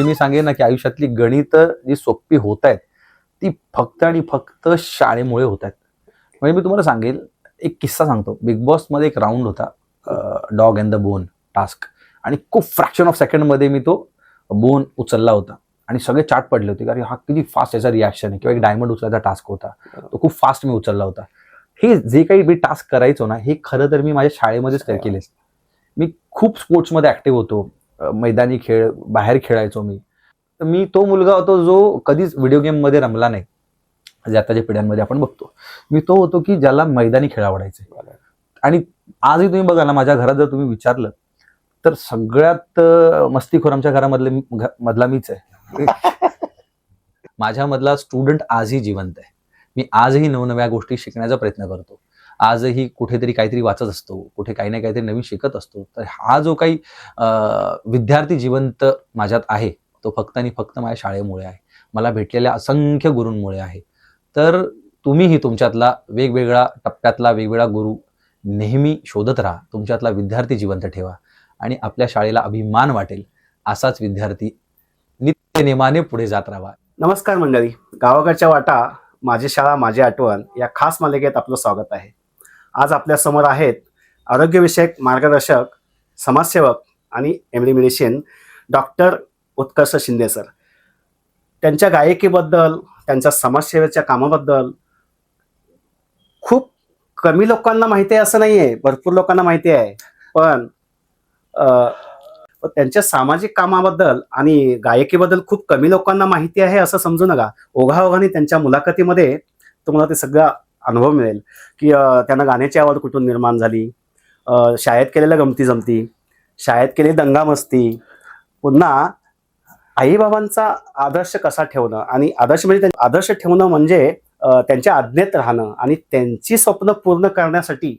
म्हणजे मी सांगेन ना की आयुष्यातली गणित जी सोपी होत आहेत ती फक्त आणि फक्त शाळेमुळे होत आहेत म्हणजे मी तुम्हाला सांगेल एक किस्सा सांगतो. बिग बॉसमध्ये एक राऊंड होता dog and the bone task. आणि खूप फ्रॅक्शन ऑफ सेकंडमध्ये मी तो बोन उचलला होता. आणि सगळे चाट पडले होते कारण हा किती फास्ट याचा रिॲक्शन आहे. किंवा एक डायमंड उचलायचा टास्क होता. तो खूप फास्ट मी उचलला होता. हे जे काही मी टास्क करायचो ना हे खरं तर मी माझ्या शाळेमध्येच काय केले मी खूप स्पोर्ट्समध्ये ऍक्टिव्ह होतो. मैदानी खेळ बाहेर खेळायचो मी. तर मी तो मुलगा होतो जो कधीच व्हिडिओ गेममध्ये रमला नाही. जे आताच्या पिढ्यांमध्ये आपण बघतो. मी तो होतो की ज्याला मैदानी खेळ आवडायचे. आणि आजही तुम्ही बघा ना माझ्या घरात जर तुम्ही विचारलं तर सगळ्यात मस्तीखोर आमच्या घरामधले मधला मीच आहे. माझ्यामधला स्टुडंट आजही जिवंत आहे. मी आजही नवनव्या गोष्टी शिकण्याचा प्रयत्न करतो. आजही कुठेतरी काहीतरी वाचत असतो कुठे काही ना काहीतरी नवीन शिकत असतो. तर हा जो काही विद्यार्थी जिवंत माझ्यात आहे तो फक्त आणि फक्त माझ्या शाळेमुळे आहे. मला भेटलेल्या असंख्य गुरूंमुळे आहे. तर तुम्हीही तुमच्यातला वेगवेगळा टप्प्यातला वेगवेगळा गुरु नेहमी शोधत राहा. तुमच्यातला विद्यार्थी जिवंत ठेवा. आणि आपल्या शाळेला अभिमान वाटेल असाच विद्यार्थी नित्य नेमाने पुढे जात राहावा नमस्कार मंडळी. गावाकडच्या वाटा माझी शाळा माझी आठवण या खास मालिकेत आपलं स्वागत आहे. आज आपल्यासमोर आहेत आरोग्यविषयक मार्गदर्शक समाजसेवक आणि MD medicine doctor Utkarsh Shinde sir. त्यांच्या गायकीबद्दल त्यांच्या समाजसेवेच्या कामाबद्दल खूप कमी लोकांना माहिती आहे असं नाही आहे भरपूर लोकांना माहिती आहे. पण त्यांच्या सामाजिक कामाबद्दल आणि गायकीबद्दल खूप कमी लोकांना माहिती आहे असं समजू नका. ओघाओघाने त्यांच्या मुलाखतीमध्ये तुम्हाला ते सगळं अनुभव मिळेल. की त्यांना गाण्याची आवड कुठून निर्माण झाली? शाळेत केलेल्या गमती जमती? शाळेत केलेली दंगामस्ती पुन्हा आईबाबांचा आदर्श कसा ठेवणं? आणि आदर्श म्हणजे आदर्श ठेवणं म्हणजे त्यांच्या आज्ञेत राहणं आणि त्यांची स्वप्न पूर्ण करण्यासाठी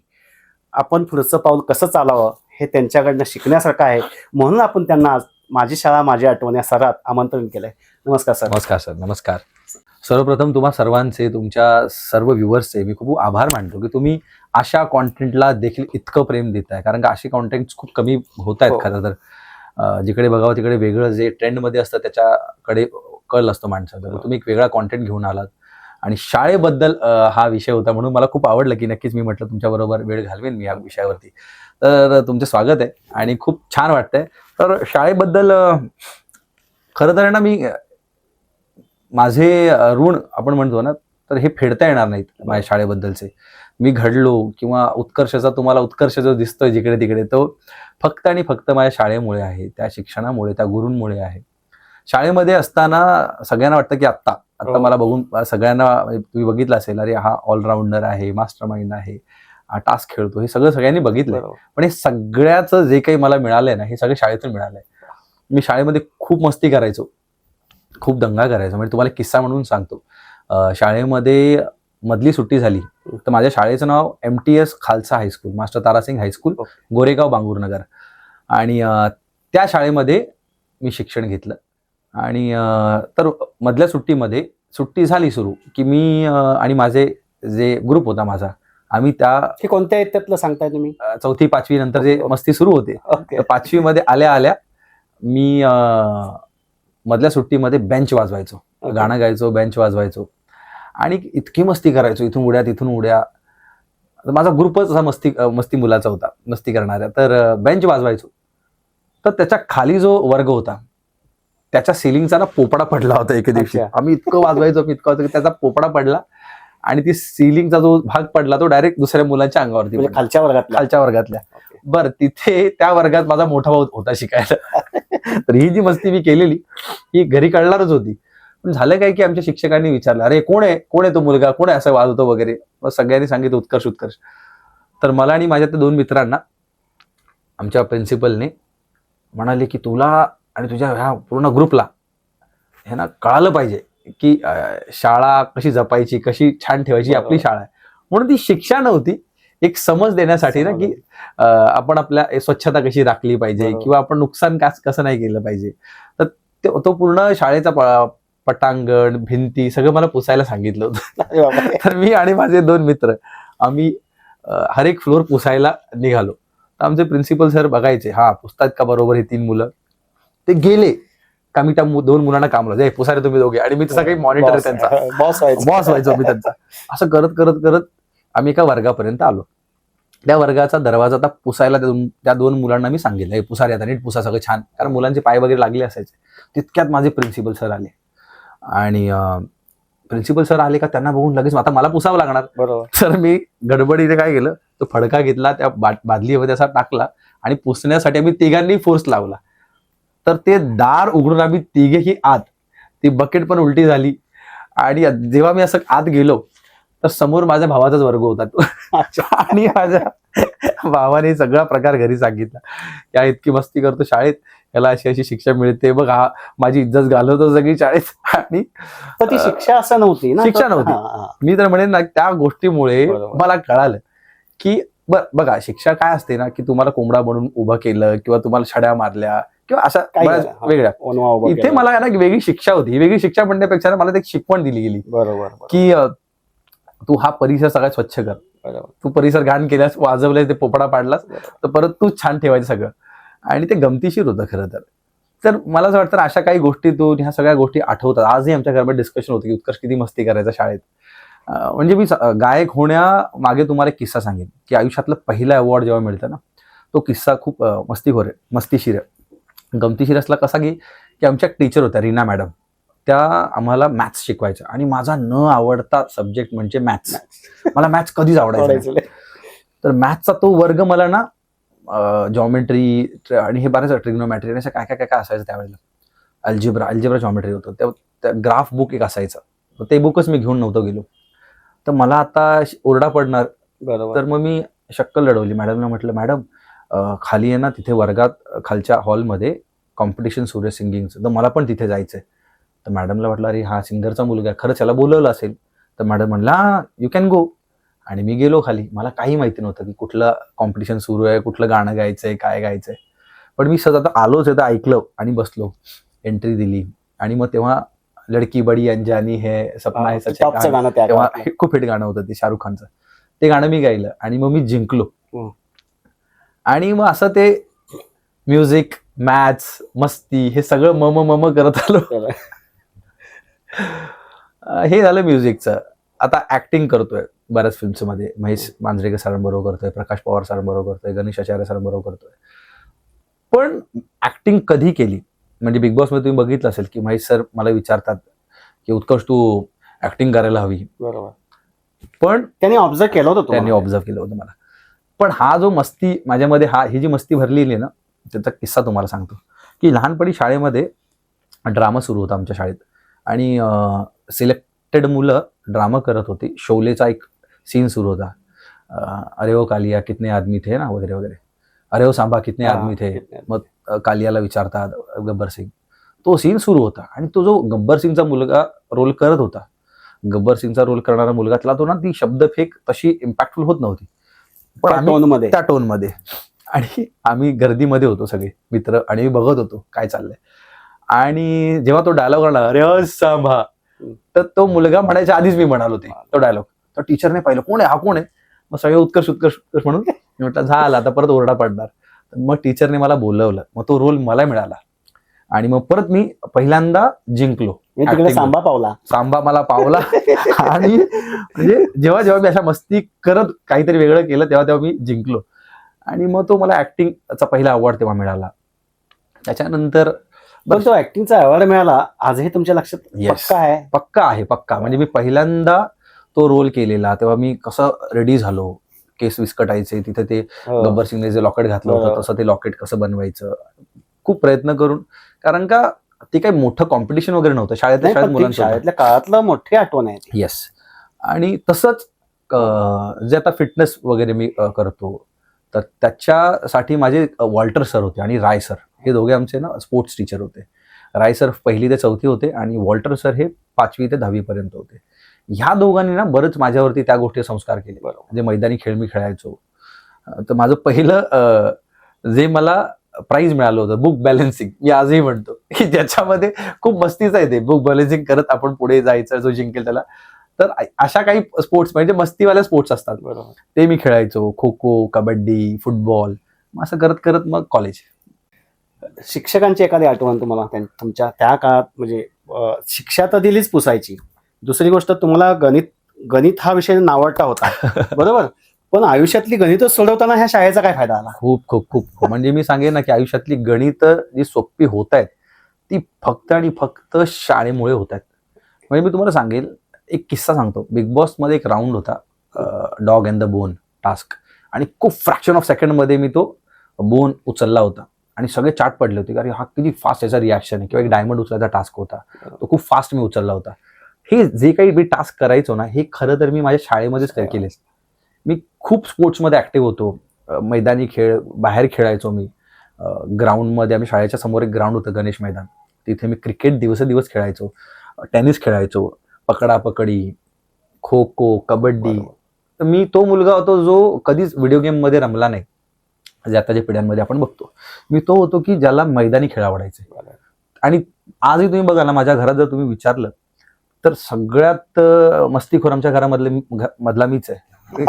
आपण पुढचं पाऊल कसं चालावं हे त्यांच्याकडनं शिकण्यासारखं आहे. म्हणून आपण त्यांना आज माझी शाळा माझी आठवण या सरात आमंत्रण केलंय. नमस्कार सर. नमस्कार सर. नमस्कार. सर्वप्रथम तुम्हा सर्वांचे तुमच्या सर्व व्ह्युअर्सचे मी खूप आभार मानतो की तुम्ही अशा कॉन्टेंटला देखील इतकं प्रेम देताय. कारण का असे कॉन्टेंट खूप कमी होत आहेत हो. खरं तर. जिकडे बघावं तिकडे वेगळं जे ट्रेंडमध्ये असतं त्याच्याकडे कल असतो माणसाचा. तर हो. तुम्ही एक वेगळा कॉन्टेंट घेऊन आलात. आणि शाळेबद्दल हा विषय होता म्हणून मला खूप आवडलं की नक्कीच मी म्हटलं तुमच्याबरोबर वेळ घालवेन मी या विषयावरती. तर तुमचे स्वागत आहे आणि खूप छान वाटतंय. तर शाळेबद्दल खरं तर आहे ना मी माझे ऋण आपण म्हणतो ना तर हे फेडता येणार नाहीत माझ्या शाळेबद्दलचे. मी घडलो किंवा उत्कर्षाचा तुम्हाला उत्कर्ष जो दिसतोय जिकडे तिकडे तो फक्त आणि फक्त माझ्या शाळेमुळे आहे त्या शिक्षणामुळे त्या गुरूंमुळे आहे. शाळेमध्ये असताना सगळ्यांना वाटतं की आत्ता आता हो. मला बघून सगळ्यांना म्हणजे तुम्ही बघितलं असेल अरे हा ऑलराऊंडर आहे मास्टर माइंड आहे हा टास्क खेळतो हे सगळं सगळ्यांनी बघितलंय. पण हे सगळ्याचं जे काही मला मिळालंय ना हे सगळं शाळेतून मिळालंय. मी शाळेमध्ये खूप मस्ती करायचो. खूप दंगा करायचो. म्हणजे तुम्हाला किस्सा म्हणून सांगतो. शाळेमध्ये मधली सुट्टी झाली. तर माझ्या शाळेचं नाव M T S Khalsa high school master Tarasingh high school Goregaon Bangurnagar आणि त्या शाळेमध्ये मी शिक्षण घेतलं. आणि तर मधल्या सुट्टीमध्ये सुट्टी झाली सुरू की मी आणि माझे जे ग्रुप होता माझा आम्ही त्या हे कोणत्या येत्यातलं सांगताय तुम्ही? चौथी पाचवी नंतर जे मस्ती सुरू होते. पाचवीमध्ये आल्या आल्या मी मधल्या सुट्टीमध्ये बेंच वाजवायचो. गाणं गायचो बेंच वाजवायचो. आणि इतकी मस्ती करायचो इथून उड्या तिथून उड्या. माझा ग्रुपच असा मस्ती मस्ती मुलाचा होता मस्ती करणाऱ्या. तर बेंच वाजवायचो. तर त्याच्याखाली जो वर्ग होता त्याच्या सिलिंगचा ना पोपडा पडला होता एके दिवशी. आम्ही इतकं वाजवायचो इतकं की त्याचा पोपडा पडला आणि ती सिलिंगचा जो भाग पडला तो डायरेक्ट दुसऱ्या मुलांच्या अंगावरती म्हणजे पडला. खालच्या वर्गातल्या. खालच्या. बर तिथे त्या वर्गात माझा मोठा भाऊ होता शिकायला. तर ही जी मस्ती मी केलेली ही घरी कळणारच होती. पण झालं काय की आमच्या शिक्षकांनी विचारलं अरे कोण आहे? कोण आहे तो मुलगा? कोण आहे? असं वाजवतो वगैरे. मग सगळ्यांनी सांगितलं उत्कर्ष उत्कर्ष. तर मला आणि माझ्या त्या दोन मित्रांना आमच्या प्रिन्सिपलने म्हणाले की तुला आणि तुझ्या ह्या पूर्ण ग्रुपला हे ना कळालं पाहिजे की शाळा कशी जपायची कशी छान ठेवायची आपली. शाळा आहे. म्हणून ती शिक्षा नव्हती. एक समज देण्यासाठी ना की आपण आपल्या स्वच्छता कशी राखली पाहिजे. किंवा आपण नुकसान कास- कसं नाही केलं पाहिजे. तर ते- तो पूर्ण शाळेचा पटांगण भिंती सगळं मला पुसायला सांगितलं होतं. तर मी आणि माझे दोन मित्र आम्ही हर एक फ्लोअर पुसायला निघालो. तर आमचे प्रिन्सिपल सर बघायचे हा पुसतात का बरोबर हे तीन मुलं? ते गेले. का मी त्या दोन मुलांना काम लावलं. "ए, पुसारे तुम्ही दोघे. आणि मी तसा काही मॉनिटर त्यांचा. बॉस व्हायचो मी त्यांचा. असं करत करत करत आम्ही एका वर्गापर्यंत आलो. त्या वर्गाचा दरवाजा आता पुसायला त्या दोन- त्या दोन मुलांना मी सांगितलं हे पुसारे आता नीट पुसा सगळं छान. कारण मुलांचे पाय वगैरे लागले असायचे. तितक्यात माझे प्रिन्सिपल सर आले. आणि प्रिन्सिपल सर आले का त्यांना बघून लगेच आता मला पुसावं लागणार. बरोबर. तर मी गडबडीने काय केलं तो फडका घेतला त्या बा- बादलीमध्ये असा टाकला आणि पुसण्यासाठी आम्ही तिघांनी फोर्स लावला. तर ते दार उघडून आम्ही तिघेही आत. ती बकेट पण उलटी झाली. आणि जेव्हा मी असं आत गेलो तर समोर माझ्या भावाचाच वर्ग होता तो. आणि माझ्या भावाने सगळा प्रकार घरी सांगितला. या इतकी मस्ती करतो शाळेत. याला अशी अशी शिक्षा मिळते. बघ हा माझी इज्जत घालवतो सगळी शाळेत. आणि ती शिक्षा असं नव्हती ना. शिक्षा नव्हती. मी तर म्हणेन ना त्या गोष्टीमुळे. मला कळालं की बघा शिक्षा काय असते ना की तुम्हाला कोंबडा बनून उभं केलं किंवा तुम्हाला छड्या मारल्या किंवा अशा. वेगळ्या. इथे. मला ना वेगळी शिक्षा होती. वेगळी शिक्षा म्हणण्यापेक्षा मला एक शिकवण दिली गेली. बरोबर की तू हा परिसर सगळा स्वच्छ कर. तू परिसर घाण केल्यास वाजवले ते पोपडा पाडलास. तर परत तू छान ठेवायचं सगळं. आणि ते गमतीशीर होतं खरं तर. तर मला असं वाटतं अशा काही गोष्टीतून ह्या सगळ्या गोष्टी आठवतात. आजही आमच्या घरामध्ये डिस्कशन होतं की उत्कर्ष किती मस्ती करायचा शाळेत. म्हणजे मी गायक होण्यामागे तुम्हाला एक किस्सा सांगेन की आयुष्यातलं पहिला अवॉर्ड जेव्हा मिळतं ना तो किस्सा खूप मस्तीखोर आहे मस्तीशीर आहे. गमतीशीर असला कसा की की आमच्या टीचर होत्या रीना मॅडम त्या आम्हाला मॅथ्स शिकवायच्या. आणि माझा न आवडता सब्जेक्ट म्हणजे मॅथ्स मला मॅथ्स कधीच आवडायचा. तर मॅथ्सचा तो वर्ग मला ना जॉमेट्री आणि हे बऱ्याच ट्रिग्नोमॅट्री आणि असं काय काय काय काय असायचं त्यावेळेला. अल्जिब्रा अल्जिब्रा जॉमेट्री होतं. त्या- ग्राफ बुक एक असायचं. ते बुकच मी घेऊन नव्हतं गेलो. तर मला आता ओरडा पडणार. तर मग मी शक्कल लढवली. मॅडमला म्हटलं मॅडम खाली आहे ना तिथे वर्गात खालच्या हॉलमध्ये कॉम्पिटिशन सुरू आहे सिंगिंगचं तर मला पण तिथे जायचं आहे तर मॅडमला वाटलं अरे हा सिंगरचा मुलगा आहे खरंच याला बोलवलं असेल. तर मॅडम म्हणला यू कॅन गो आणि मी गेलो खाली. मला काही माहिती नव्हतं की कुठलं कॉम्पिटिशन सुरू आहे कुठलं गाणं गायचंय काय गायचंय. पण मी आता आलोच आहे तर ऐकलं आणि बसलो. एंट्री दिली. आणि मग तेव्हा लडकी बडी अंजानी हे सपना है. गाणं तेव्हा खूप हिट गाणं होतं ते शाहरुख खानचं. ते गाणं मी गायलं आणि मग मी जिंकलो. आणि मग असं ते म्युझिक मॅथ्स मस्ती हे सगळं मम मम करत आलो. हे झालं म्युझिकचं. आता ऍक्टिंग करतोय बऱ्याच फिल्म्समध्ये. महेश मांजरेकर सरांबरोबर करतोय प्रकाश पवार सरांबरोबर करतोय गणेश आचार्य सरांबरोबर करतोय. पण ऍक्टिंग कधी केली? म्हणजे बिग बॉसमध्ये तुम्ही बघितलं असेल की महेश सर मला विचारतात की उत्कर्ष तू ऍक्टिंग करायला हवी. बरोबर. पण त्यांनी ऑब्झर्व केलं होतं त्यांनी. ऑब्झर्व केलं होतं मला. पण हा जो मस्ती माझ्यामध्ये हा ही जी मस्ती भरलेली आहे ना त्याचा किस्सा तुम्हाला सांगतो. की लहानपणी शाळेमध्ये ड्रामा सुरू होता आमच्या शाळेत. आणि सिलेक्टेड मुलं ड्रामा करत होती. शोलेचा एक सीन सुरू होता. अरे ओ कालिया कितने आदमी थे ना वगैरे वगैरे. अरे ओ सांबा कितने आदमी थे? मग कालियाला विचारतात गब्बर सिंग. तो सीन सुरू होता आणि तो जो गब्बर सिंगचा मुलगा रोल करत होता गब्बर सिंगचा रोल करणारा मुलगा त्याला तो ना ती शब्दफेक तशी इम्पॅक्टफुल होत नव्हती. पण त्या आम्ही tone मध्ये त्या टोनमध्ये. आणि आम्ही गर्दीमध्ये होतो सगळे मित्र आणि मी बघत होतो काय चाललंय. आणि जेव्हा तो डायलॉग आला अरे सांभा तर तो मुलगा म्हणायच्या आधीच मी म्हणालो ते तो डायलॉग. तर टीचरने पाहिलं कोण आहे? हा कोण आहे? मग सगळे उत्कर्ष उत्कर्ष उत्कर्ष म्हणून मी म्हटलं झाला आता परत ओरडा पडणार. मग टीचरने मला बोलवलं. मग तो रोल मला मिळाला. आणि मग परत मी पहिल्यांदा जिंकलो. सांबा पावला. सांबा मला पावला. आणि म्हणजे जेव्हा जेव्हा मी अशा मस्ती करत काहीतरी वेगळं केलं तेव्हा तेव्हा मी जिंकलो. आणि मग तो मला ऍक्टिंगचा पहिला अवॉर्ड तेव्हा मिळाला. त्याच्यानंतर पण तो ऍक्टिंगचा अवॉर्ड मिळाला आजही तुमच्या लक्षात. पक्का आहे पक्का आहे पक्का म्हणजे मी पहिल्यांदा तो रोल केलेला तेव्हा मी कसं रेडी झालो केस विस्कटायचे तिथे ते हो. गब्बर सिंगने जे लॉकेट घातलं होतं बरोबर. तसं ते लॉकेट कसं बनवायचं खूप प्रयत्न करून कारण का ते काही मोठं कॉम्पिटिशन वगैरे नव्हतं शाळेतल्या शाळेत होतं. शाळेतल्या काळातलं मोठी आठवण आहे. येस आणि तसंच जे आता फिटनेस वगैरे मी करतो तर त्याच्यासाठी माझे वॉल्टर सर होते आणि राय सर हे दोघे आमचे ना स्पोर्ट्स टीचर होते. राय सर पहिली ते चौथी होते आणि वॉल्टर सर हे पाचवी ते दहावी पर्यंत होते. ह्या दोघांनी ना बरंच माझ्यावरती त्या गोष्टी संस्कार केले. बरोबर. म्हणजे मैदानी खेळ मी खेळायचो. तर माझं पहिलं जे मला प्राईज मिळालं होतं बुक बॅलन्सिंग मी आजही म्हणतो की ज्याच्यामध्ये खूप मस्तीच आहे ते. बुक बॅलन्सिंग करत आपण पुढे जायचं जो जिंकेल त्याला. तर अशा काही स्पोर्ट्स म्हणजे मस्तीवाल्या स्पोर्ट्स असतात. बरोबर. ते मी खेळायचो. खो खो कबड्डी फुटबॉल असं करत करत मग कॉलेज शिक्षकांची एखादी आठवण तुम्हाला? तुमच्या त्या काळात म्हणजे शिक्षा तर दिलीच पुसायची. दुसरी गोष्ट तुम्हाला गणित गणित हा विषय नावडता होता. बरोबर? पण आयुष्यातली गणित सोडवताना ह्या शाळेचा काय फायदा आला? खूप खूप खूप. खूप. म्हणजे मी सांगेन ना की आयुष्यातली गणित जी सोपी होत आहेत ती फक्त आणि फक्त शाळेमुळे होत आहेत म्हणजे मी तुम्हाला सांगेल एक किस्सा सांगतो. बिग बॉसमध्ये एक राऊंड होता dog and the bone task. आणि खूप फ्रॅक्शन ऑफ सेकंडमध्ये मी तो बोन उचलला होता. आणि सगळे चाट पडले होते कारण हा किती फास्ट याचा रिॲक्शन आहे. किंवा एक डायमंड उचलायचा टास्क होता. तो खूप फास्ट मी उचलला होता. हे जे काही मी टास्क करायचो ना हे खरं तर मी माझ्या शाळेमध्येच काय केले मी खूप स्पोर्ट्समध्ये ऍक्टिव्ह होतो. मैदानी खेळ बाहेर खेळायचो मी. ग्राउंडमध्ये आम्ही शाळेच्या समोर एक ग्राउंड होतं गणेश मैदान. तिथे मी क्रिकेट दिवसेदिवस खेळायचो. टेनिस खेळायचो. पकडापकडी खो खो कबड्डी. तर मी तो मुलगा होतो जो कधीच व्हिडिओ गेममध्ये रमला नाही. जे आताच्या पिढ्यांमध्ये आपण बघतो. मी तो होतो की ज्याला मैदानी खेळ आवडायचे. आणि आजही तुम्ही बघा ना माझ्या घरात जर तुम्ही विचारलं तर सगळ्यात मस्तीखोर आमच्या घरामधले मधला मीच आहे.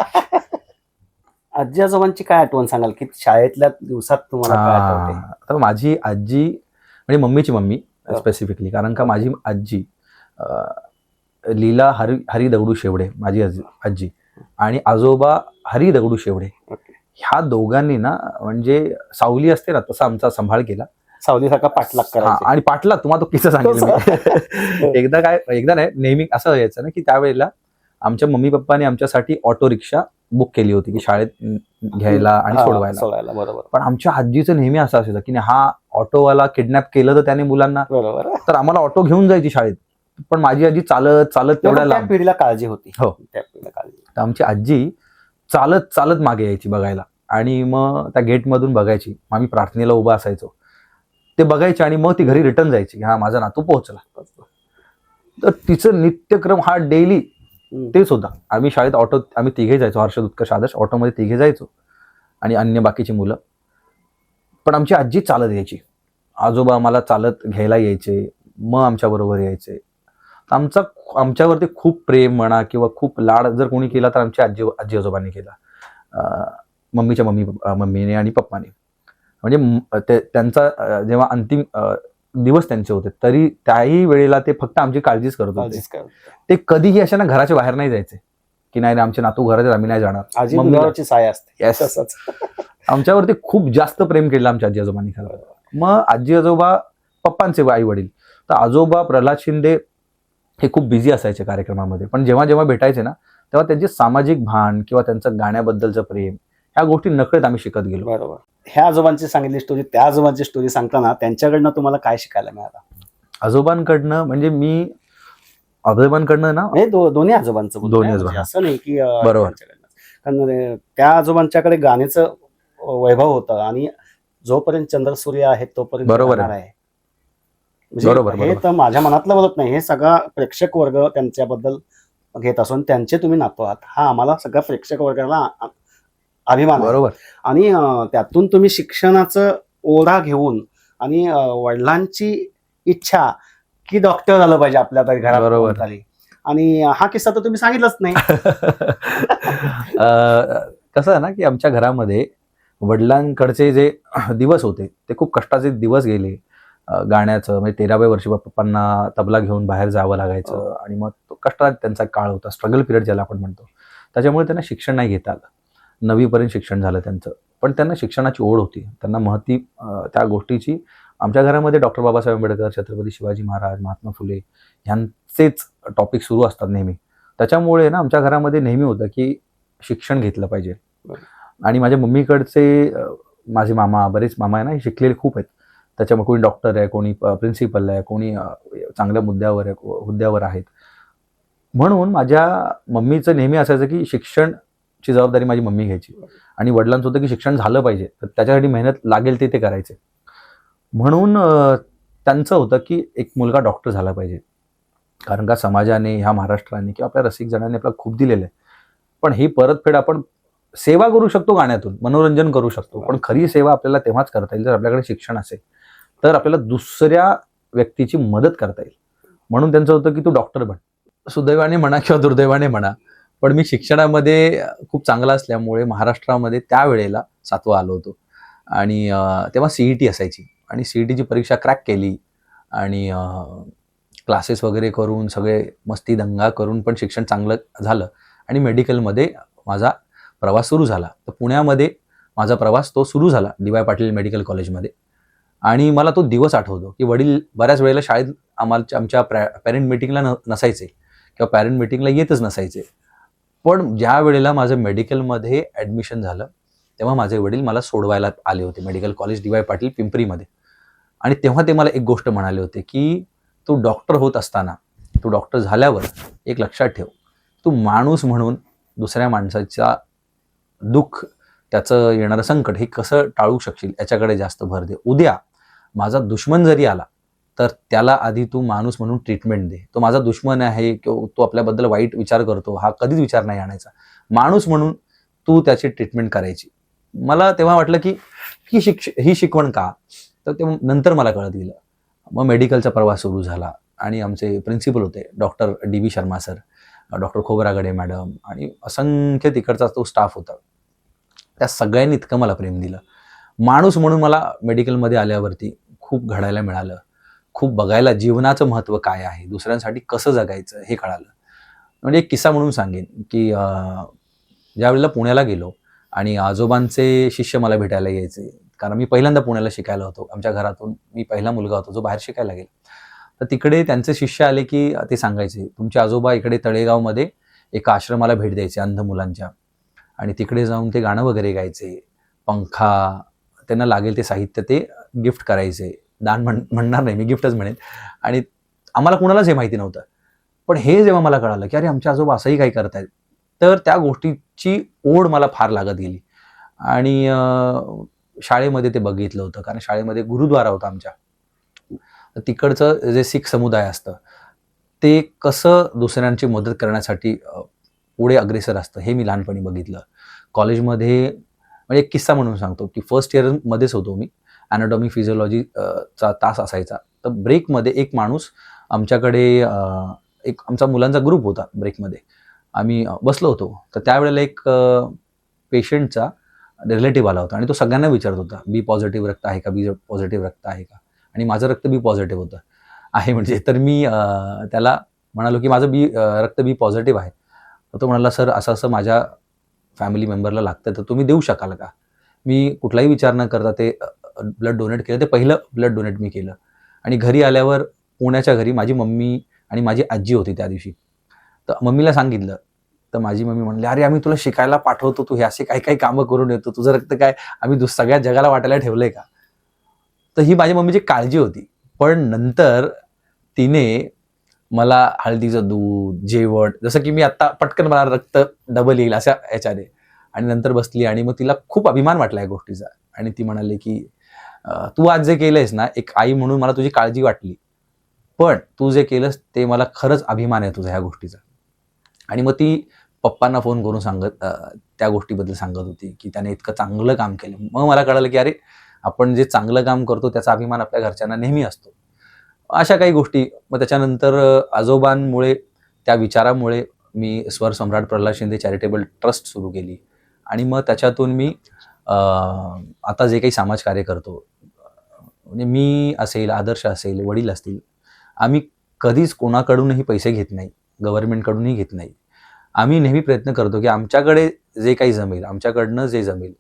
आजी आजोबांची काय आठवण सांगाल? की शाळेतल्या दिवसात तुम्हाला हा. तर माझी आजी म्हणजे मम्मीची मम्मी हो. स्पेसिफिकली कारण का माझी आजी लीला हरी हरी दगडू शेवडे माझी आजी आणि आजोबा हरी दगडू शेवडे. ह्या दोघांनी ना म्हणजे सावली असते ना तसा आमचा सांभाळ केला. सावलीसारखा पाठलाग करायचा. आणि पाठला तुम्हाला तो किस्सा सांगेल मी. एकदा काय एकदा नाही नेहमी असं व्हायचं ना की त्यावेळेला आमच्या मम्मी पप्पाने आमच्यासाठी ऑटो रिक्षा बुक केली होती की शाळेत घ्यायला आणि सोडवायला. सोडायला बरोबर. पण आमच्या आजीचं नेहमी असं असायचं की हा ऑटोवाला किडनॅप केलं तर त्याने मुलांना बरोबर. तर आम्हाला ऑटो घेऊन जायची शाळेत. पण माझी आजी चालत चालत तेवढ्या पिढीला काळजी होती. हो. त्या पिढीला काळजी आमची आजी चालत चालत मागे यायची बघायला. आणि मग त्या गेटमधून बघायची. मग आम्ही प्रार्थनेला उभा असायचो. ते बघायचे आणि मग ती घरी रिटर्न जायची की हा माझा नातू पोहोचला. तर तिचं नित्यक्रम हा डेली. तेच होता. आम्ही शाळेत ऑटो आम्ही तिघे जायचो. हर्षद उत्कर्ष आदर्श. ऑटोमध्ये तिघे जायचो. आणि अन्य बाकीची मुलं. पण आमची आजी चालत यायची. आजोबा आम्हाला चालत घ्यायला यायचे. मग आमच्याबरोबर यायचे. तर आमचा आमच्यावरती खूप प्रेम म्हणा किंवा खूप लाड जर कोणी केला तर आमच्या आजी आजी आजोबांनी केला. मम्मीच्या मम्मी मम्मीने आणि पप्पाने. म्हणजे त्यांचा जेव्हा अंतिम दिवस त्यांचे होते तरी त्याही वेळेला ते फक्त आमची काळजीच करत होते. ते कधीही अशा ना घराच्या बाहेर नाही जायचे. की नाही आमचे नातू घरात आम्ही नाही जाणार. साय असते. आमच्यावरती खूप जास्त प्रेम केलं आमच्या आजी आजोबांनी. खरं मग आजी आजोबा पप्पांचे आई वडील तर आजोबा प्रल्हाद शिंदे हे खूप बिझी असायचे कार्यक्रमामध्ये पण जेव्हा जेव्हा भेटायचे ना तेव्हा त्यांचे सामाजिक भान किंवा त्यांचं गाण्याबद्दलचं प्रेम ह्या गोष्टी नकळत आम्ही शिकत गेलो बरोबर ह्या आजोबांची सांगितली स्टोरी त्या आजोबांची स्टोरी सांगताना त्यांच्याकडनं तुम्हाला काय शिकायला मिळालं आजोबांकडनं म्हणजे मी आजोबांकडनं ना म्हणजे दो- दोन्ही आजोबांचं बोलतोय, दोन्ही म्हणजे आजोबा. असं नाही की अं, बरोबर. त्यांच्याकडनं. कारण अं, त्या आजोबांच्याकडे गाण्याचं वैभव होतं आणि जोपर्यंत चंद्र सूर्य आहे तोपर्यंत बरोबर आहे. आहे म्हणजे बरोबर, हे. तर माझ्या मनातलं बोलत नाही हे सगळा प्रेक्षक वर्ग त्यांच्याबद्दल घेत असून त्यांचे तुम्ही नातो आहात हा आम्हाला सगळ्या प्रेक्षक वर्गाला अभिमान बरोबर आणि त्यातून तुम्ही शिक्षणाचं ओढा घेऊन आणि वडिलांची इच्छा की डॉक्टर झालं पाहिजे आपल्या तरी घरात बरोबर. कोणतरी. आणि हा किस्सा तर तुम्ही सांगितलंच नाही कसं आहे ना की आमच्या घरामध्ये वडिलांकडचे जे दिवस होते ते खूप कष्टाचे दिवस गेले गाण्याचं म्हणजे तेराव्या वर्षी पप्पांना तबला घेऊन बाहेर जावं लागायचं हो. आणि मग तो कष्टात त्यांचा काळ होता स्ट्रगल पिरियड ज्याला आपण म्हणतो. त्याच्यामुळे त्यांना शिक्षण नाही घेता आलं. नववीपर्यंत शिक्षण झालं त्यांचं. पण त्यांना शिक्षणाची ओढ होती. त्यांना महती त्या गोष्टीची आमच्या घरामध्ये डॉक्टर बाबासाहेब आंबेडकर छत्रपती शिवाजी महाराज महात्मा फुले ह्यांचेच टॉपिक सुरू असतात नेहमी. त्याच्यामुळे ना आमच्या घरामध्ये नेहमी होतं की शिक्षण घेतलं पाहिजे. आणि माझ्या मम्मीकडचे माझे मामा बरेच मामा आहे ना हे शिकलेले खूप आहेत. त्याच्यामुळे कोणी डॉक्टर आहे कोणी प्रिन्सिपल आहे कोणी चांगल्या मुद्द्यावर आहे हुद्द्यावर आहेत. म्हणून माझ्या मम्मीचं नेहमी असायचं की शिक्षणची जबाबदारी माझी मम्मी घ्यायची. आणि वडिलांचं होतं की शिक्षण झालं पाहिजे. तर त्याच्यासाठी मेहनत लागेल ते ते करायचे. म्हणून त्यांचं होतं की एक मुलगा डॉक्टर झाला पाहिजे. कारण का समाजाने ह्या महाराष्ट्राने किंवा आपल्या रसिक जणांनी आपल्याला खूप दिलेलं आहे. पण ही परतफेड आपण सेवा करू शकतो गाण्यातून मनोरंजन करू शकतो. पण खरी सेवा आपल्याला तेव्हाच करता येईल जर आपल्याकडे शिक्षण असेल. तर आपल्याला दुसऱ्या व्यक्तीची मदत करता येईल. म्हणून त्यांचं होतं की तू डॉक्टर बन. सुदैवाने म्हणा किंवा दुर्दैवाने म्हणा पण मी शिक्षणामध्ये खूप चांगला असल्यामुळे महाराष्ट्रामध्ये त्यावेळेला सातवा आलो होतो. आणि तेव्हा सी ई सीईटी असायची. आणि सी ई टीची परीक्षा क्रॅक केली. आणि क्लासेस वगैरे करून सगळे मस्ती दंगा करून पण शिक्षण चांगलं झालं. आणि मेडिकलमध्ये माझा प्रवास सुरू झाला. तर पुण्यामध्ये माझा प्रवास तो सुरू झाला डी वाय पाटील मेडिकल कॉलेजमध्ये. आणि मला तो दिवस आठवतो की वडील बऱ्याच वेळेला शाळेत आम्हाला आमच्या प्रॅ पॅरेंट मिटिंगला न नसायचे किंवा पॅरेंट मिटिंगला येतच नसायचे. पण ज्या वेळेला माझं मेडिकलमध्ये ॲडमिशन झालं तेव्हा माझे वडील मला सोडवायला आले होते. Medical college D Y Patil पिंपरीमध्ये. आणि तेव्हा ते मला एक गोष्ट म्हणाले होते की तू डॉक्टर होत असताना तू डॉक्टर झाल्यावर एक लक्षात ठेव. तू माणूस म्हणून दुसऱ्या माणसाचा दुःख त्याचं येणारं संकट हे कसं टाळू शकशील? याच्याकडे जास्त भर दे. उद्या माझा दुश्मन जरी आला तर त्याला आधी तू माणूस म्हणून ट्रीटमेंट दे. तो माझा दुश्मन आहे किंवा तो आपल्याबद्दल वाईट विचार करतो हा कधीच विचार नाही आणायचा. माणूस म्हणून तू त्याची ट्रीटमेंट करायची. मला तेव्हा वाटलं की ही शिक्ष ही शिकवण का? तर ते नंतर मला कळत गेलं. मग मेडिकलचा प्रवास सुरू झाला आणि आमचे प्रिन्सिपल होते doctor D B Sharma sir doctor Khobragade madam आणि असंख्य तिकडचा तो स्टाफ होता. त्या सगळ्यांनी इतकं मला प्रेम दिलं. माणूस म्हणून मला मेडिकलमध्ये आल्यावरती खूप घडायला मिळालं. खूप बघायला जीवनाचं महत्त्व काय आहे? दुसऱ्यांसाठी कसं जगायचं? हे कळालं. म्हणजे एक किस्सा म्हणून सांगेन की ज्यावेळेला पुण्याला गेलो आणि आजोबांचे शिष्य मला भेटायला यायचे कारण मी पहिल्यांदा पुण्याला शिकायला होतो. आमच्या घरातून मी पहिला मुलगा होतो जो बाहेर शिकायला गेला. तर तिकडे त्यांचे शिष्य आले की ते सांगायचे तुमचे आजोबा इकडे तळेगावमध्ये एका आश्रमाला भेट द्यायचे अंध मुलांच्या. आणि तिकडे जाऊन ते गाणं वगैरे गायचे. पंखा त्यांना लागेल ते साहित्य ते गिफ्ट करायचे. दान म्हण म्हणणार नाही मी गिफ्टच म्हणेन. आणि आम्हाला कुणालाच हे माहिती नव्हतं. पण हे जेव्हा मला कळालं की अरे आमच्या आजोबा असंही काही करतायत तर त्या गोष्टीची ओढ मला फार लागत गेली. आणि शाळेमध्ये ते बघितलं होतं कारण शाळेमध्ये गुरुद्वारा होता आमच्या. तिकडचं जे सिख समुदाय असतं ते कसं दुसऱ्यांची मदत करण्यासाठी पुढे अग्रेसर असतं हे मी लहानपणी बघितलं. कॉलेजमध्ये म्हणजे एक किस्सा म्हणून सांगतो की फर्स्ट इयरमध्येच होतो मी. ॲनाटॉमी फिजिओलॉजी चा तास असायचा. तर ब्रेकमध्ये एक माणूस आमच्याकडे एक आमचा मुलांचा ग्रुप होता ब्रेकमध्ये आम्ही बसलो होतो. तर त्यावेळेला एक पेशंटचा रिलेटिव्ह आला होता आणि तो सगळ्यांना विचारत होता बी पॉझिटिव्ह रक्त आहे का? बी पॉझिटिव्ह रक्त आहे का? आणि माझं रक्त बी पॉझिटिव्ह होतं. आहे म्हणजे तर मी त्याला म्हणालो की माझं बी रक्त बी पॉझिटिव्ह आहे. तो म्हणाला सर असं असं माझ्या फॅमिली मेंबरला लागतं तर तुम्ही देऊ शकाल का? मी कुठलाही विचार न करता ते ब्लड डोनेट केलं. ते पहिलं ब्लड डोनेट मी केलं. आणि घरी आल्यावर पुण्याच्या घरी माझी मम्मी आणि माझी आजी होती त्या दिवशी. तर मम्मीला सांगितलं. तर माझी मम्मी म्हणली अरे आम्ही तुला शिकायला पाठवतो तू हे असे काही काही कामं करून येतो. तुझं रक्त काय आम्ही दुस सगळ्या जगाला वाटायला ठेवलंय का? तर ही माझ्या मम्मीची काळजी होती. पण नंतर तिने मला हळदीचं दूध जेवण जसं की मी आत्ता पटकन मला रक्त डबल येईल अशा ह्याच्याने. आणि नंतर बसली आणि मग तिला खूप अभिमान वाटला या गोष्टीचा. आणि ती म्हणाली की तू आज जे केलंयस ना एक आई म्हणून मला तुझी काळजी वाटली. पण तू जे केलंस ते मला खरंच अभिमान आहे तुझा ह्या गोष्टीचा. आणि मग ती पप्पांना फोन करून सांगत त्या गोष्टीबद्दल सांगत होती की त्याने इतकं चांगलं काम केलं. मग मला कळलं की अरे आपण जे चांगलं काम करतो त्याचा अभिमान आपल्या घरच्यांना नेहमी असतो. अशा काही गोष्टी. मग त्याच्यानंतर आजोबांमुळे त्या विचारामुळे मी स्वर सम्राट प्रल्हाद शिंदे चॅरिटेबल ट्रस्ट सुरू केली. आणि मग त्याच्यातून मी आता जे काही समाजकार्य करतो म्हणजे मी असेल आदर्श असेल वडील असतील आम्ही कधीच कोणाकडूनही पैसे घेत नाही गव्हर्नमेंटकडूनही घेत नाही. आम्ही नेहमी प्रयत्न करतो की आमच्याकडे जे काही जमेल आमच्याकडनं जे जमेल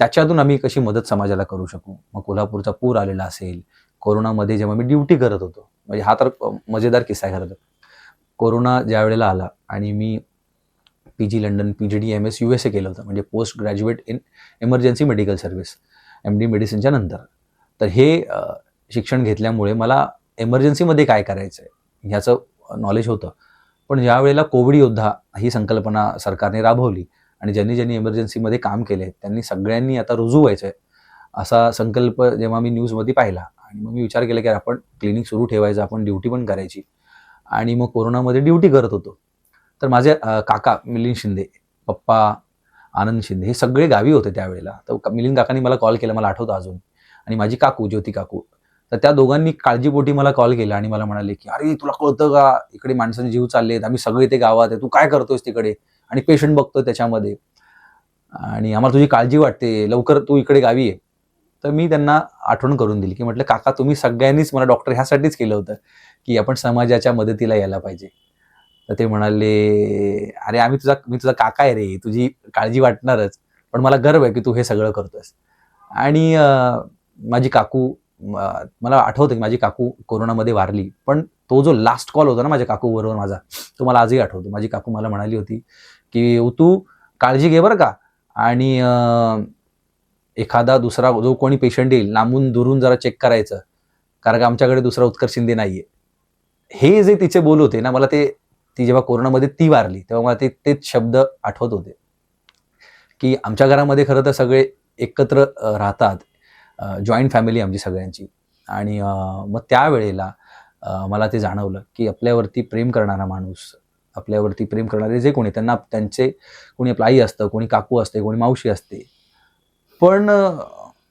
त्याच्यातून आम्ही कशी मदत समाजाला करू शकू? मग कोल्हापूरचा पूर आलेला असेल कोरोनामध्ये जेव्हा मी ड्युटी करत होतो म्हणजे हा तर मजेदार किस्सा आहे खरं तर. कोरोना ज्या वेळेला आला आणि मी P G London P G D M S U S A केलं होतं म्हणजे post graduate in emergency medical service M D मेडिसिनच्या नंतर. तर हे शिक्षण घेतल्यामुळे मला एमर्जन्सीमध्ये काय करायचं आहे ह्याचं नॉलेज होतं. पण ज्या वेळेला कोविड योद्धा ही संकल्पना सरकारने राबवली आणि ज्यांनी ज्यांनी एमर्जन्सीमध्ये काम केले त्यांनी सगळ्यांनी आता रुजू व्हायचं आहे असा संकल्प जेव्हा मी न्यूजमध्ये पाहिला आणि मग मी विचार केला की आपण क्लिनिक सुरू ठेवायचं आपण ड्युटी पण करायची. आणि मग कोरोनामध्ये ड्युटी करत होतो. तर माझे काका मिलिंद शिंदे पप्पा आनंद शिंदे हे सगळे गावी होते त्यावेळेला. तर मिलिंद काकांनी मला कॉल केला मला आठवतं अजून. आणि माझी काकू ज्योती काकू. तर त्या दोघांनी काळजीपोटी मला कॉल केला आणि मला म्हणाले की अरे तुला कळतं का? इकडे माणसांचे जीव चालले आहेत आम्ही सगळे इथे गावात आहे. तू काय करतोयस तिकडे? आणि पेशंट बघतोय त्याच्यामध्ये. आणि आम्हाला तुझी काळजी वाटते. लवकर तू इकडे गावी आहे तर मी त्यांना आठवण करून दिली की म्हटलं काका तुम्ही सगळ्यांनीच मला डॉक्टर ह्यासाठीच केलं होतं की आपण समाजाच्या मदतीला यायला पाहिजे. तर ते म्हणाले अरे आम्ही तुझा मी तुझा काका आहे रे तुझी काळजी वाटणारच पण मला गर्व आहे की तू हे सगळं करतोस आणि माझी काकू मला आठवतं की माझी काकू कोरोनामध्ये वारली पण तो जो लास्ट कॉल होता ना माझ्या काकू बरोबर माझा तो मला आजही आठवतो. माझी काकू मला म्हणाली होती की तू काळजी घे बरं का. आणि एखादा दुसरा जो कोणी पेशंट येईल लांबून दुरून जरा चेक करायचं. कारण का आमच्याकडे दुसरा उत्कर शिंदे नाहीये. हे जे तिचे बोल होते ना मला ते ती जेव्हा कोरोनामध्ये ती वारली तेव्हा मला ते तेच शब्द आठवत होते. की आमच्या घरामध्ये खरं तर सगळे एकत्र राहतात. जॉईंट फॅमिली आमची सगळ्यांची. आणि मग त्यावेळेला मला ते जाणवलं की आपल्यावरती प्रेम करणारा माणूस आपल्यावरती प्रेम करणारे जे कोणी त्यांना त्यांचे कोणी आपलं आई असतं कोणी काकू असते कोणी मावशी असते पण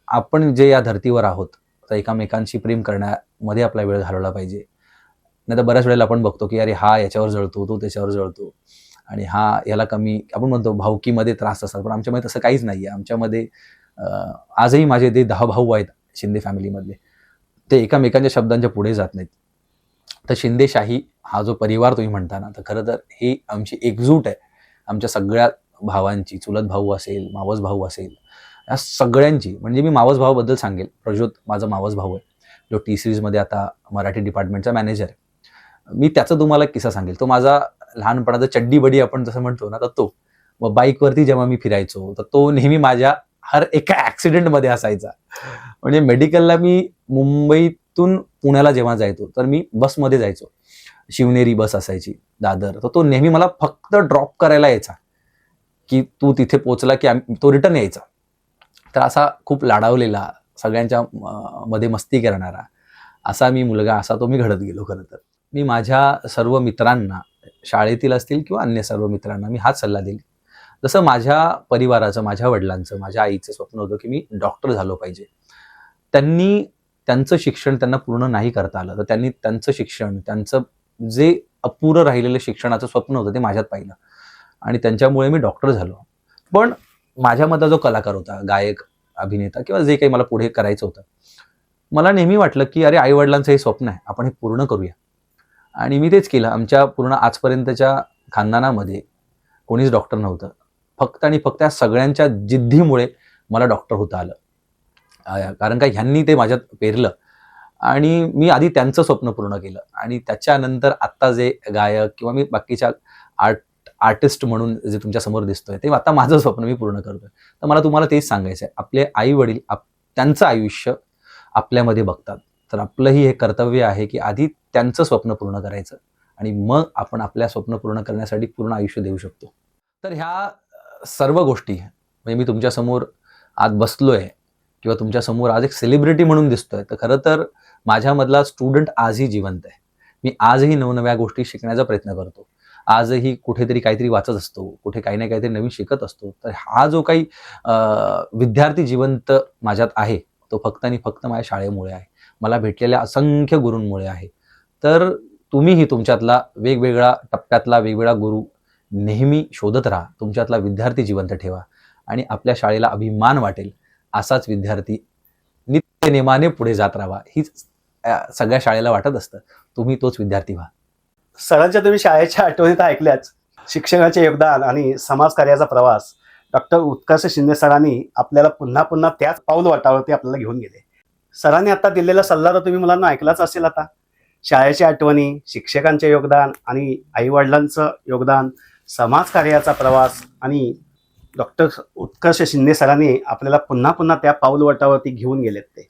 आपण जे या धर्तीवर आहोत तर एकामेकांशी प्रेम करण्यामध्ये आपला वेळ घालवला पाहिजे. नाही तर बऱ्याच वेळेला आपण बघतो की अरे हा याच्यावर जळतो तो त्याच्यावर जळतो. आणि हा याला कमी आपण म्हणतो भावकीमध्ये त्रास असतात पण आमच्यामध्ये तसं काहीच नाही आहे आमच्यामध्ये आजही माझे ते दहा भाऊ आहेत शिंदे फॅमिलीमधले ते एकामेकांच्या शब्दांच्या पुढे जात नाहीत. तर शिंदेशाही हा जो परिवार तुम्ही म्हणता ना तर खरं तर ही आमची एकजूट आहे. आमच्या सगळ्या भावांची चुलत भाऊ असेल मावस भाऊ असेल या सगळ्यांची म्हणजे मी मावस भावाबद्दल सांगेल. प्रज्योत माझा मावस भाऊ आहे. जो टी सिरीजमध्ये आता मराठी डिपार्टमेंटचा मॅनेजर आहे. मी त्याचा तुम्हाला किस्सा सांगेल. तो माझा लहानपणाचा चड्डी बडी आपण जसं म्हणतो ना तर तो. मग बाईकवरती जेव्हा मी फिरायचो तर तो नेहमी माझ्या हर एका ॲक्सिडेंटमध्ये असायचा. म्हणजे मेडिकलला मी मुंबईतून पुण्याला जेव्हा जायचो तर मी बसमध्ये जायचो. शिवनेरी बस असायची दादर. तर तो नेहमी मला फक्त ड्रॉप करायला यायचा. की तू तिथे पोचला की आम्ही- तो रिटर्न यायचा. तर असा खूप लाडावलेला सगळ्यांच्या मध्ये मस्ती करणारा असा मी मुलगा असा तो मी घडत गेलो खरं तर. मी माझ्या सर्व मित्रांना शाळेतील असतील किंवा अन्य सर्व मित्रांना मी हाच सल्ला देईल. जसं माझ्या परिवाराचं माझ्या वडिलांचं माझ्या आईचं स्वप्न होतं की मी डॉक्टर झालो पाहिजे. त्यांनी त्यांचं शिक्षण त्यांना पूर्ण नाही करता आलं. तर त्यांनी त्यांचं शिक्षण त्यांचं जे अपुरं राहिलेलं शिक्षणाचं स्वप्न होतं ते माझ्यात पाहिलं. आणि त्यांच्यामुळे मी डॉक्टर झालो. पण माझ्यामधला जो कलाकार होता गायक अभिनेता किंवा जे काही मला पुढे करायचं होतं मला नेहमी वाटलं की अरे आईवडिलांचं हे स्वप्न आहे आपण हे पूर्ण करूया. आणि मी तेच केलं. आमच्या पूर्ण आजपर्यंतच्या खानदानामध्ये कोणीच डॉक्टर नव्हतं. फक्त आणि फक्त या सगळ्यांच्या जिद्दीमुळे मला डॉक्टर होता आलं. कारण का ह्यांनी ते माझ्यात पेरलं. आणि मी आधी त्यांचं स्वप्न पूर्ण केलं. आणि त्याच्यानंतर आत्ता जे गायक किंवा मी बाकीच्या आर्ट आर्टिस्ट म्हणून जे तुमच्यासमोर दिसतोय ते आता माझं स्वप्न मी पूर्ण करतोय. तर मला तुम्हाला तेच सांगायचं आहे आपले आई वडील आप त्यांचं आयुष्य आपल्यामध्ये बघतात. तर आपलंही हे कर्तव्य आहे की आधी त्यांचं स्वप्न पूर्ण करायचं आणि मग आपण आपल्या स्वप्न पूर्ण करण्यासाठी पूर्ण आयुष्य देऊ शकतो. तर ह्या सर्व गोष्टी म्हणजे मी तुमच्यासमोर आज बसलोय किंवा तुमच्यासमोर आज एक सेलिब्रिटी म्हणून दिसतोय तर खरं तर माझ्यामधला स्टुडंट आजही जिवंत आहे. मी आजही नवनव्या गोष्टी शिकण्याचा प्रयत्न करतो. आजही कुठेतरी काहीतरी वाचत असतो कुठे काही ना काहीतरी नवीन शिकत असतो. तर हा जो काही विद्यार्थी जिवंत माझ्यात आहे तो फक्त आणि फक्त माझ्या शाळेमुळे आहे. मला भेटलेल्या असंख्य गुरूंमुळे आहे. तर तुम्हीही तुमच्यातला वेगवेगळा टप्प्यातला वेगवेगळा गुरु नेहमी शोधत राहा. तुमच्यातला विद्यार्थी जिवंत ठेवा. आणि आपल्या शाळेला अभिमान वाटेल असाच विद्यार्थी नित्यनेमाने पुढे जात राहावा हीच सगळ्या शाळेला वाटत असतं. तुम्ही तोच विद्यार्थी व्हा. सरांच्या तुम्ही शाळेच्या आठवणीत ऐकल्याच शिक्षणाचे योगदान आणि समाजकार्याचा प्रवास डॉक्टर उत्कर्ष शिंदे सरांनी आपल्याला पुन्हा पुन्हा त्याच पाऊल वाटावरती आपल्याला घेऊन गेले. सरांनी आता दिलेला सल्ला तर तुम्ही मुलांना ऐकलाच असेल आता. शाळेच्या आठवणी शिक्षकांचे योगदान आणि आईवडिलांचं योगदान समाजकार्याचा प्रवास आणि डॉक्टर उत्कर्ष शिंदे सरांनी आपल्याला पुन्हा पुन्हा त्या पाऊलवटावरती घेऊन गेलेत ते.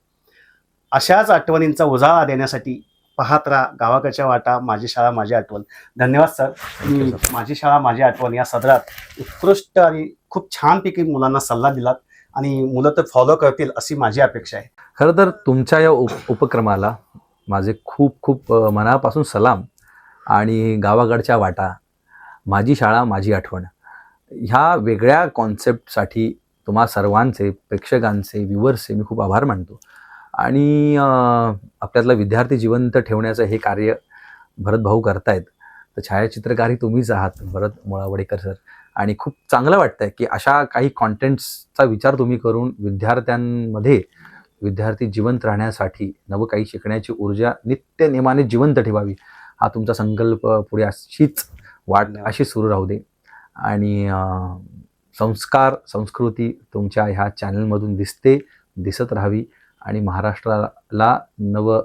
अशाच आठवणींचा उजाळा देण्यासाठी पाहत राहा. गावाकडच्या वाटा माझी शाळा माझी आठवण. धन्यवाद सर. तुम्ही माझी शाळा माझी आठवण या सदरात उत्कृष्ट आणि खूप छानपैकी मुलांना सल्ला दिलात आणि मुलं तर फॉलो करतील अशी माझी अपेक्षा आहे. खरं तर तुमच्या या उप उपक्रमाला माझे खूप खूप मनापासून सलाम आणि गावाकडच्या वाटा माझी शाळा माझी आठवण ह्या वेगळ्या कॉन्सेप्टसाठी तुम्हा सर्वांचे प्रेक्षकांचे व्ह्युअर्सचे मी खूप आभार मानतो. आणि आपल्यातला विद्यार्थी जिवंत ठेवण्याचं हे कार्य भरत भाऊ करतायत. तर छायाचित्रकारही तुम्हीच आहात भरत मुळावडेकर सर. आणि खूप चांगलं वाटतंय की अशा काही कॉन्टेंट्सचा विचार तुम्ही करून विद्यार्थ्यांमध्ये विद्यार्थी जिवंत राहण्यासाठी नवं काही शिकण्याची ऊर्जा नित्य नेमाने जिवंत ठेवावी हा तुमचा संकल्प पुढे अशीच वाट धन्यवाद. अशी सुरू राहू दे. आणि संस्कार संस्कृती तुमच्या ह्या चॅनलमधून दिसते दिसत राहावी. आणि महाराष्ट्राला नव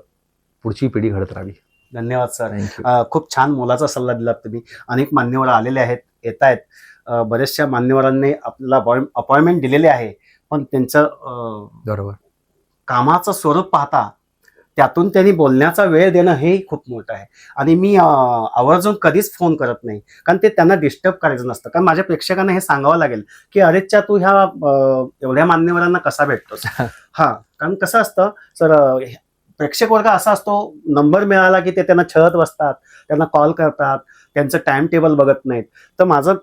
पुढची पिढी घडत राहावी. धन्यवाद सर. खूप छान मोलाचा सल्ला दिलात तुम्ही. अनेक मान्यवर आलेले आहेत येत आहेत बऱ्याचशा मान्यवरांनी आपल्याला अपॉइंटमेंट दिलेले आहे पण त्यांचं बरोबर. कामाचं स्वरूप पाहता त्यातून त्यांनी बोलण्याचा वेळ देणं हेही खूप मोठं आहे. आणि मी आवर्जून कधीच फोन करत नाही. कारण ते त्यांना डिस्टर्ब करायचं नसतं. कारण माझ्या प्रेक्षकांना हे सांगावं लागेल की अरेच्या तू ह्या एवढ्या मान्यवरांना कसा भेटतोस? हा. कारण कसं असतं सर प्रेक्षक वर्ग असा असतो नंबर मिळाला की ते त्यांना छळत बसतात त्यांना कॉल करतात त्यांचं टाइम टेबल बघत नाहीत. तर माझं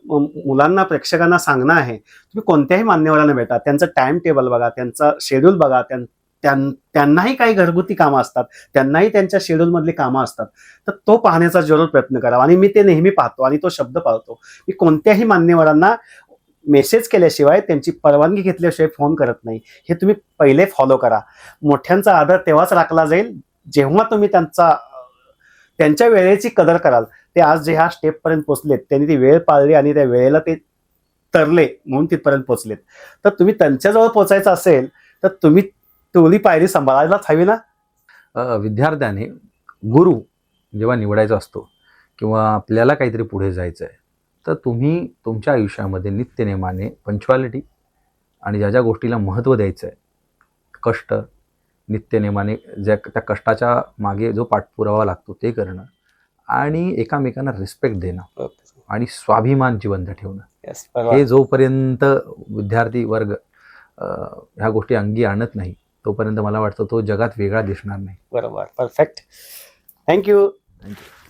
मुलांना प्रेक्षकांना सांगणं आहे तुम्ही कोणत्याही मान्यवरांना भेटा त्यांचं टाइम टेबल बघा त्यांचा शेड्यूल बघा त्यां- त्यांनाही काही घरगुती कामं असतात. त्यांनाही त्यांच्या शेड्यूलमधली कामं असतात. तर तो पाहण्याचा जरूर प्रयत्न करावा. आणि मी ते नेहमी पाहतो आणि तो शब्द पाळतो. मी कोणत्याही मान्यवरांना मेसेज केल्याशिवाय त्यांची परवानगी घेतल्याशिवाय फोन करत नाही. हे तुम्ही पहिले फॉलो करा. मोठ्यांचा आदर तेव्हाच राखला जाईल जेव्हा तुम्ही त्यांचा त्यांच्या वेळेची कदर कराल. ते आज जे ह्या स्टेपपर्यंत पोचलेत त्यांनी ती वेळ पाळली आणि त्या वेळेला ते तरले म्हणून तिथपर्यंत पोचलेत तर तुम्ही त्यांच्याजवळ पोचायचं असेल तर तुम्ही टोली पायरी सांभाळायलाच हवी ना? विद्यार्थ्याने गुरु जेव्हा निवडायचा असतो किंवा आपल्याला काहीतरी पुढे जायचं आहे तर तुम्ही तुमच्या आयुष्यामध्ये नित्यनेमाने पंच्युअलिटी आणि ज्या ज्या गोष्टीला महत्त्व द्यायचं आहे कष्ट नित्यनेमाने ज्या त्या कष्टाच्या मागे जो पाठपुरावा लागतो ते करणं आणि एकामेकांना रिस्पेक्ट देणं आणि स्वाभिमान जिवंत ठेवणं. हे जोपर्यंत विद्यार्थी वर्ग ह्या गोष्टी अंगी आणत नाही तोपर्यंत मला वाटतं तो जगात वेगळा दिसणार नाही. बरोबर. Perfect thank you thank you